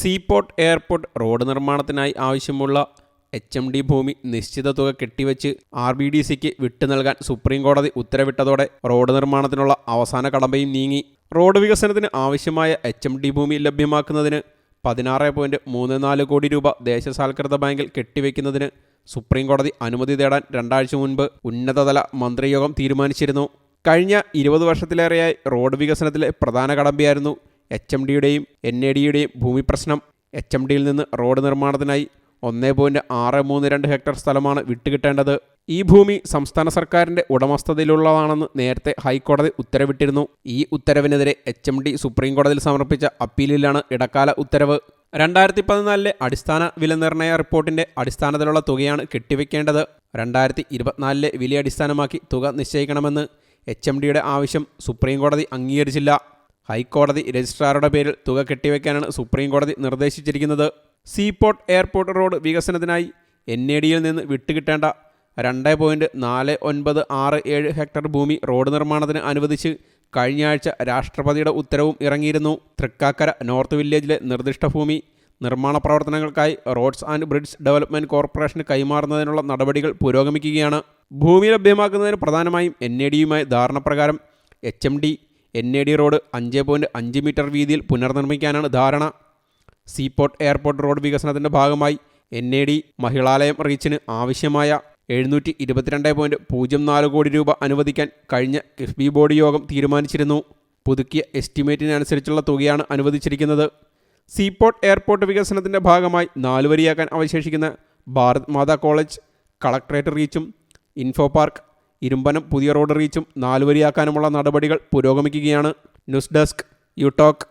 Seaport airport road നിർമ്മാണത്തിനായി ആവശ്യമുള്ള H M D ഭൂമി നിശ്ചിത തുക കെട്ടിവെച്ച് ആർ ബി ഡി സിക്ക് വിട്ടു നൽകാൻ സുപ്രീം കോടതി ഉത്തരവിട്ടതോടെ റോഡ് നിർമ്മാണത്തിനുള്ള അവസാന കടമ്പയും നീങ്ങി. റോഡ് വികസനത്തിന് ആവശ്യമായ എച്ച് എം ഡി ഭൂമി ലഭ്യമാക്കുന്നതിന് പതിനാറ് പോയിന്റ് മൂന്ന് നാല് കോടി രൂപ ദേശസാൽകൃത ബാങ്കിൽ കെട്ടിവെക്കുന്നതിന് സുപ്രീം കോടതി അനുമതി തേടാൻ രണ്ടാഴ്ച മുൻപ് ഉന്നതതല മന്ത്രിയോഗം തീരുമാനിച്ചിരുന്നു. കഴിഞ്ഞ ഇരുപത് വർഷത്തിലേറെയായി റോഡ് വികസനത്തിലെ പ്രധാന കടമ്പയായിരുന്നു എച്ച് എം ഡിയുടെയും എൻ എ ഡിയുടെയും ഭൂമി പ്രശ്നം എച്ച് എം ഡിയിൽ നിന്ന് റോഡ് നിർമ്മാണത്തിനായി ഒന്നേ പോയിന്റ് ആറ് മൂന്ന് രണ്ട് ഹെക്ടർ സ്ഥലമാണ് വിട്ടുകിട്ടേണ്ടത്. ഈ ഭൂമി സംസ്ഥാന സർക്കാരിന്റെ ഉടമസ്ഥതയിലുള്ളതാണെന്ന് നേരത്തെ ഹൈക്കോടതി ഉത്തരവിട്ടിരുന്നു. ഈ ഉത്തരവിനെതിരെ എച്ച് എം ഡി സുപ്രീം കോടതിയിൽ സമർപ്പിച്ച അപ്പീലിലാണ് ഇടക്കാല ഉത്തരവ്. രണ്ടായിരത്തി പതിനാലിലെ അടിസ്ഥാന വില നിർണയ റിപ്പോർട്ടിന്റെ അടിസ്ഥാനത്തിലുള്ള തുകയാണ് കെട്ടിവെക്കേണ്ടത്. രണ്ടായിരത്തി ഇരുപത്തിനാലിലെ വില അടിസ്ഥാനമാക്കി തുക നിശ്ചയിക്കണമെന്ന് എച്ച് എം ഡിയുടെ ആവശ്യം സുപ്രീം കോടതി അംഗീകരിച്ചില്ല. ഹൈക്കോടതി രജിസ്ട്രാറുടെ പേരിൽ തുക കെട്ടിവെക്കാനാണ് സുപ്രീം കോടതി നിർദ്ദേശിച്ചിരിക്കുന്നത്. സീപോർട്ട് എയർപോർട്ട് റോഡ് വികസനത്തിനായി എൻ എ ഡിയിൽ നിന്ന് വിട്ടുകിട്ടേണ്ട രണ്ട് പോയിന്റ് നാല് ഒൻപത് ആറ് ഏഴ് ഹെക്ടർ ഭൂമി റോഡ് നിർമ്മാണത്തിന് അനുവദിച്ച് കഴിഞ്ഞ ആഴ്ച രാഷ്ട്രപതിയുടെ ഉത്തരവും ഇറങ്ങിയിരുന്നു. തൃക്കാക്കര നോർത്ത് വില്ലേജിലെ നിർദ്ദിഷ്ട ഭൂമി നിർമ്മാണ പ്രവർത്തനങ്ങൾക്കായി റോഡ്സ് ആൻഡ് ബ്രിഡ്ജ് ഡെവലപ്മെന്റ് കോർപ്പറേഷന് കൈമാറുന്നതിനുള്ള നടപടികൾ പുരോഗമിക്കുകയാണ്. ഭൂമി ലഭ്യമാക്കുന്നതിന് പ്രധാനമായും എൻ എ ഡിയുമായി ധാരണപ്രകാരം H M D N A D road അഞ്ച് പോയിന്റ് അഞ്ച് മീറ്റർ വീതിയിൽ പുനർനിർമ്മിക്കാനാണ് ധാരണ. സീപോർട്ട് എയർപോർട്ട് റോഡ് വികസനത്തിന്റെ ഭാഗമായി എൻ എ ഡി മഹിളാലയം റീച്ചിന് ആവശ്യമായ എഴുന്നൂറ്റി ഇരുപത്തിരണ്ട് പോയിന്റ് പൂജ്യം നാല് കോടി രൂപ അനുവദിക്കാൻ കഴിഞ്ഞ കിഫ്ബി ബോർഡ് യോഗം തീരുമാനിച്ചിരുന്നു. പുതുക്കിയ എസ്റ്റിമേറ്റിനനുസരിച്ചുള്ള തുകയാണ് അനുവദിച്ചിരിക്കുന്നത്. സീപോർട്ട് എയർപോർട്ട് വികസനത്തിന്റെ ഭാഗമായി നാലുവരിയാക്കാൻ അവശേഷിക്കുന്ന ഭാരത് മാതാ കോളേജ് കളക്ട്രേറ്റ് റീച്ചും ഇൻഫോ പാർക്ക് ഇരുമ്പനം പുതിയ റോഡ് റീച്ചും നാലുവരിയാക്കാനുമുള്ള നടപടികൾ പുരോഗമിക്കുകയാണ്. News desk you talk